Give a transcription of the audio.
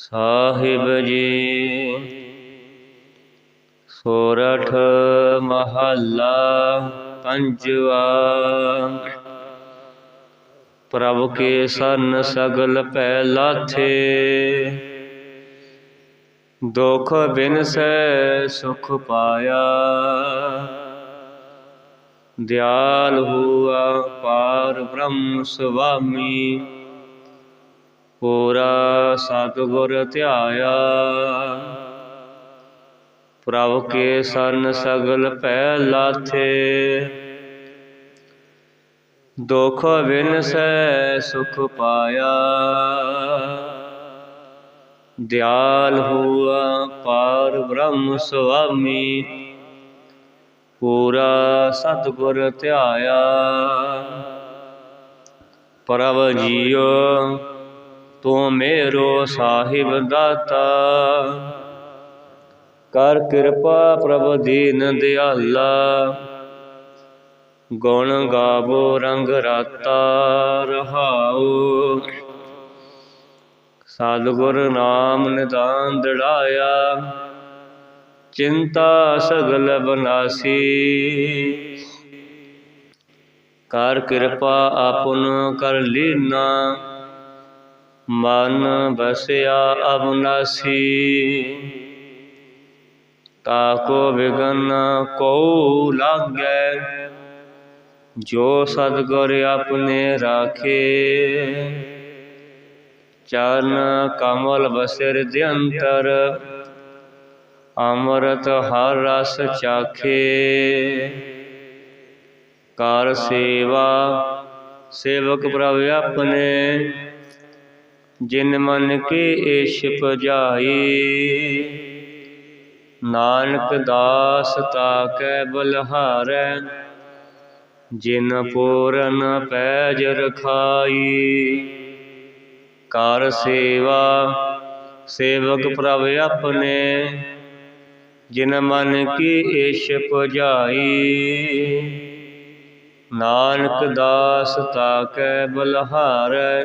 ਸਾਹਿਬ ਜੀ। ਸੋਰਠ ਮਹੱਲਾ ਪੰਜਵਾ। ਪ੍ਰਭ ਕੇ ਸਰਨ ਸਗਲ ਪੈ ਲਾਥੇ ਦੁਖ ਬਿਨਸੈ ਸੁਖ ਪਾਇਆ। ਦਿਆਲ ਹੁਆ ਪਾਰ ਬ੍ਰਹਮ ਸੁਆਮੀ। ਪੂਰਾ ਸਤਿਗੁਰ ਧਿਆਇਆ। ਪ੍ਰਭ ਕੇ ਸਰਨ ਸਗਲ ਪੈ ਲਾਥੇ। ਦੁਖ ਬਿਨਸੈ ਸੁਖ ਪਾਇਆ। ਦਿਆਲ ਹੁਆ ਪਾਰ ਬ੍ਰਹਮ ਸੁਆਮੀ। ਪੂਰਾ ਸਤਿਗੁਰ ਧਿਆਇਆ। ਪ੍ਰਭ ਜੀਓ ਤੂੰ ਮੇਰੋ ਸਾਹਿਬ ਦਾਤਾ। ਕਰ ਕਿਰਪਾ ਪ੍ਰਭ ਦੀਨ ਦਿਆਲਾ। ਗੁਣ ਗਾਵੋ ਰੰਗ ਰਾਤਾ ਰਹਾਉ। ਸਤਿਗੁਰ ਨਾਮ ਨਿਦਾਨ ਦੜਾਇਆ। ਚਿੰਤਾ ਸਗਲ ਬਨਾਸੀ। ਕਰ ਕਿਰਪਾ ਆਪਨ ਕਰ ਲੀਨਾ। ਮਨ ਬਸਿਆ ਅਬਨਾਸੀ ਤਾਕੋ ਵਿਗਨ ਕੋ ਲਾਗੈ ਜੋ ਸਤਿਗੁਰ ਆਪਣੇ ਰਾਖੇ। ਚਰਨ ਕਮਲ ਬਸਿਰ ਦੇ ਅੰਤਰ ਅੰਮ੍ਰਿਤ ਹਰ ਰਸ ਚਾਖੇ। ਕਰ ਸੇਵਾ, ਸੇਵਕ ਪ੍ਰਭ ਆਪਣੇ। ਜਿਨ ਮਨ ਕੀ ਏਸ਼ ਪਜਾਈ ਨਾਨਕ ਦਾਸ ਤਾਕੈ ਬਲਹਾਰੈ। ਜਿਨ ਪੂਰਨ ਪੈਜ ਰਖਾਈ। ਕਰ ਸੇਵਾ, ਸੇਵਕ ਪ੍ਰਭ ਆਪਣੇ। ਜਿਨ ਮਨ ਕੀ ਏਸ਼ ਪਜਾਈ ਨਾਨਕ ਦਾਸ ਤਾਕੈ ਬਲਹਾਰੈ।